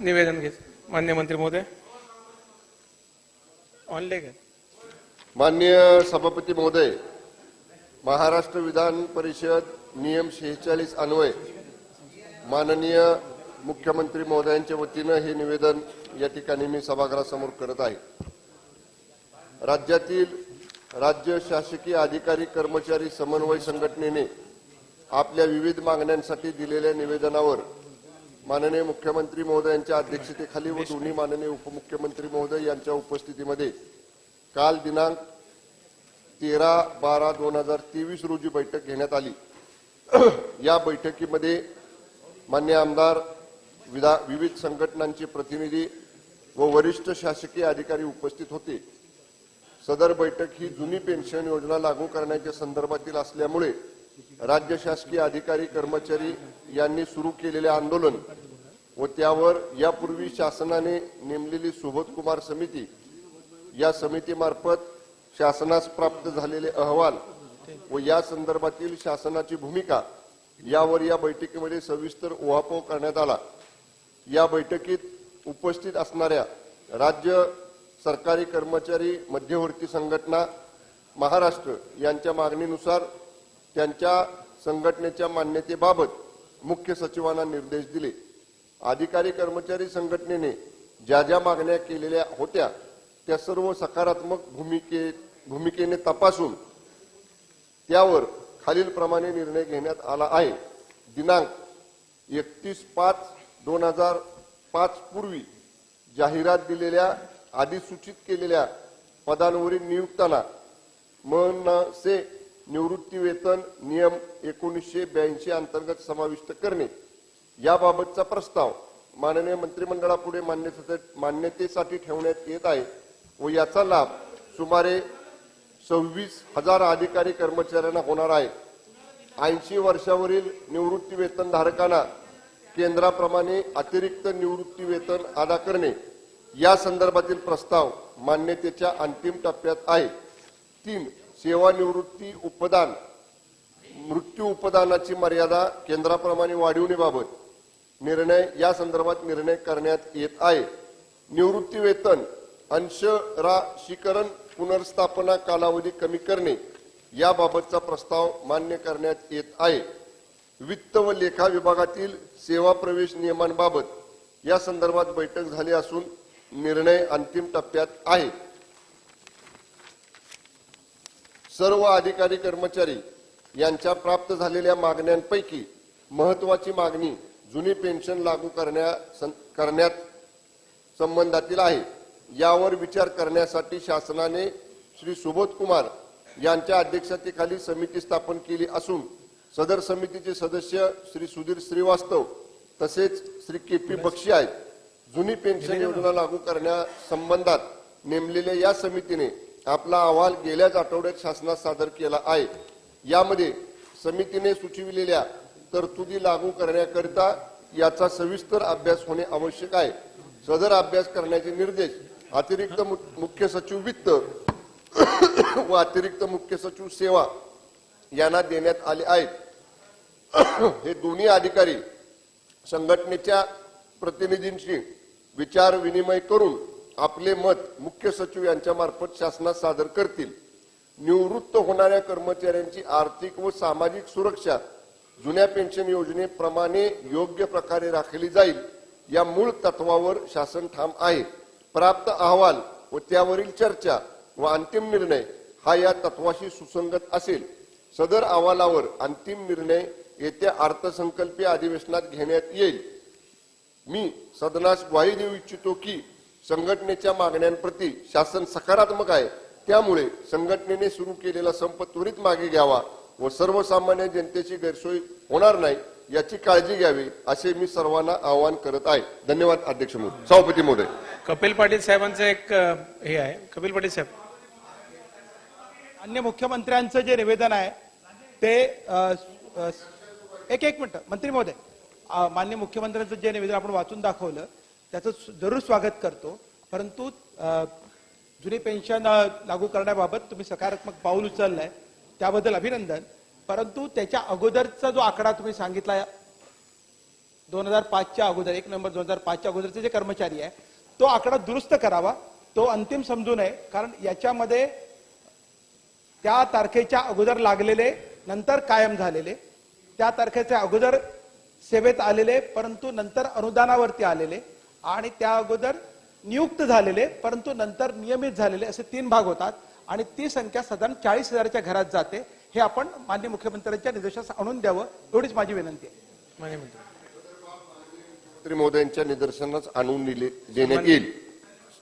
निवेदन घे मान्य मंत्री महोदय. ऑनलाईन घे माननीय सभापती महोदय महाराष्ट्र विधान परिषद नियम शेहेचाळीस अन्वय माननीय मुख्यमंत्री महोदयांच्या वतीनं हे निवेदन या ठिकाणी मी सभागृहासमोर करत आहे. राज्यातील राज्य शासकीय अधिकारी कर्मचारी समन्वय संघटनेने आपल्या विविध मागण्यांसाठी दिलेल्या निवेदनावर माननीय मुख्यमंत्री महोदयांच्या अध्यक्षतेखाली व दोन्ही माननीय उपमुख्यमंत्री महोदय यांच्या उपस्थितीमध्ये काल दिनांक तेरा बारा दोन हजार तेवीस रोजी बैठक घेण्यात आली. या बैठकीमध्ये मान्य आमदार विधा विविध संघटनांचे प्रतिनिधी व वरिष्ठ शासकीय अधिकारी उपस्थित होते. सदर बैठक ही जुनी पेन्शन योजना लागू करण्याच्या संदर्भातील असल्यामुळे राज्य शासकीय अधिकारी कर्मचारी यांनी सुरू केलेले आंदोलन व त्यावर यापूर्वी शासनाने नेमलेली सुबोध कुमार समिती या समितीमार्फत शासनास प्राप्त झालेले अहवाल व या संदर्भातील शासनाची भूमिका यावर या बैठकीमध्ये सविस्तर ओहापोह करण्यात आला. या बैठकीत उपस्थित असणाऱ्या राज्य सरकारी कर्मचारी मध्यवर्ती संघटना महाराष्ट्र यांच्या मागणीनुसार त्यांच्या संघटनेच्या मान्यतेबाबत मुख्य सचिवांना निर्देश दिले. अधिकारी कर्मचारी संघटनेने ज्या ज्या मागण्या केलेल्या होत्या त्या सर्व सकारात्मक भूमिके भूमिकेने तपासून त्यावर खालीलप्रमाणे निर्णय घेण्यात आला आहे. दिनांक एकतीस पाच दोन हजार पाच पूर्वी जाहिरात दिलेल्या आधी सूचित केलेल्या पदांवरील नियुक्ताला मनसे निवृत्ती वेतन नियम एकोणीसशे ब्याऐंशी अंतर्गत समाविष्ट करणे. याबाबतचा प्रस्ताव माननीय मंत्रिमंडळापुढे मान्यतेसाठी ठेवण्यात येत आहे व याचा लाभ सुमारे सव्वीस हजार अधिकारी कर्मचाऱ्यांना होणार आहे. ऐंशी वर्षावरील निवृत्ती वेतन धारकांना केंद्राप्रमाणे अतिरिक्त निवृत्ती वेतन अदा करणे. या संदर्भातील प्रस्ताव मान्यतेच्या अंतिम टप्प्यात आहे. तीन सेवानिवृत्ती उपदान मृत्यू उपदानाची मर्यादा केंद्राप्रमाणे वाढविण्याबाबत निर्णय या संदर्भात निर्णय करण्यात येत आहे. निवृत्ती वेतन अंशराशीकरण पुनर्स्थापना कालावधी कमी करणे याबाबतचा प्रस्ताव मान्य करण्यात येत आहे. वित्त व लेखा विभागातील सेवा प्रवेश नियमांबाबत या संदर्भात बैठक झाली असून निर्णय अंतिम टप्प्यात आहे. सर्व अधिकारी कर्मचारी यांच्या प्राप्त झालेल्या मागण्यांपैकी महत्वाची मागणी जुनी पेन्शन लागू करण्या करण्यात संबंधातील आहे. यावर विचार करण्यासाठी शासनाने श्री सुबोध कुमार यांच्या अध्यक्षतेखाली समिती स्थापन केली असून सदर समितीचे सदस्य श्री सुधीर श्रीवास्तव तसेच श्री के पी बक्षी आहेत. जुनी पेन्शन योजना लागू करण्यासंबंधात नेमलेल्या या समितीने आपला अहवाल गेल्याच आठवड्यात शासनात सादर केला आहे. यामध्ये समितीने सुचविलेल्या तरतुदी लागू करण्याकरिता याचा सविस्तर अभ्यास होणे आवश्यक आहे. सदर अभ्यास करण्याचे निर्देश अतिरिक्त मुख्य सचिव वित्त व अतिरिक्त मुख्य सचिव सेवा यांना देण्यात आले आहेत. हे दोन्ही अधिकारी संघटनेच्या प्रतिनिधींशी विचार विनिमय करून आपले मत मुख्य सचिव यांच्या मार्फत शासनात सादर करतील. निवृत्त होणाऱ्या कर्मचाऱ्यांची आर्थिक व सामाजिक सुरक्षा जुन्या पेन्शन योजनेप्रमाणे योग्य प्रकारे राखली जाईल या मूळ तत्वावर शासन ठाम आहे. प्राप्त अहवाल व त्यावरील चर्चा व अंतिम निर्णय हा या तत्वाशी सुसंगत असेल. सदर अहवालावर अंतिम निर्णय येत्या अर्थसंकल्पीय अधिवेशनात घेण्यात येईल. मी सदनास ग्वाही देऊ इच्छितो की संघटनेच्या मागण्यांप्रती शासन सकारात्मक आहे. त्यामुळे संघटनेने सुरू केलेला संप त्वरित मागे घ्यावा व सर्वसामान्य जनतेची गैरसोय होणार नाही याची काळजी घ्यावी असे मी सर्वांना आवाहन करत आहे. धन्यवाद अध्यक्ष महोदय. सभापती महोदय. कपिल पाटील साहेबांचं एक हे आहे. कपिल पाटील साहेब. अन्य मुख्यमंत्र्यांचं जे निवेदन आहे ते एक एक मिनिट. मंत्री महोदय. मान्य मुख्यमंत्र्यांचं जे निवेदन आपण वाचून दाखवलं त्याचं जरूर स्वागत करतो. परंतु जुने जुनी पेन्शन लागू करण्याबाबत तुम्ही सकारात्मक पाऊल उचललंय त्याबद्दल अभिनंदन. परंतु त्याच्या अगोदरचा जो आकडा तुम्ही सांगितला दोन हजार पाचच्या अगोदर एक नोव्हेंबर दोन हजार पाचच्या अगोदरचे जे कर्मचारी आहे तो आकडा दुरुस्त करावा तो अंतिम समजू नये. कारण याच्यामध्ये त्या तारखेच्या अगोदर लागलेले नंतर कायम झालेले. त्या तारखेच्या अगोदर सेवेत आलेले परंतु नंतर अनुदानावरती आलेले आणि त्या अगोदर नियुक्त झालेले परंतु नंतर नियमित झालेले असे तीन भाग होतात आणि ती संख्या साधारण चाळीस हजाराच्या घरात जाते. हे आपण मान्य मुख्यमंत्र्यांच्या निर्देशास आणून द्यावं एवढीच माझी विनंती आहे. मान्य मंत्री. महोदयांच्या निदर्शनास आणून दिले देण्यात येईल.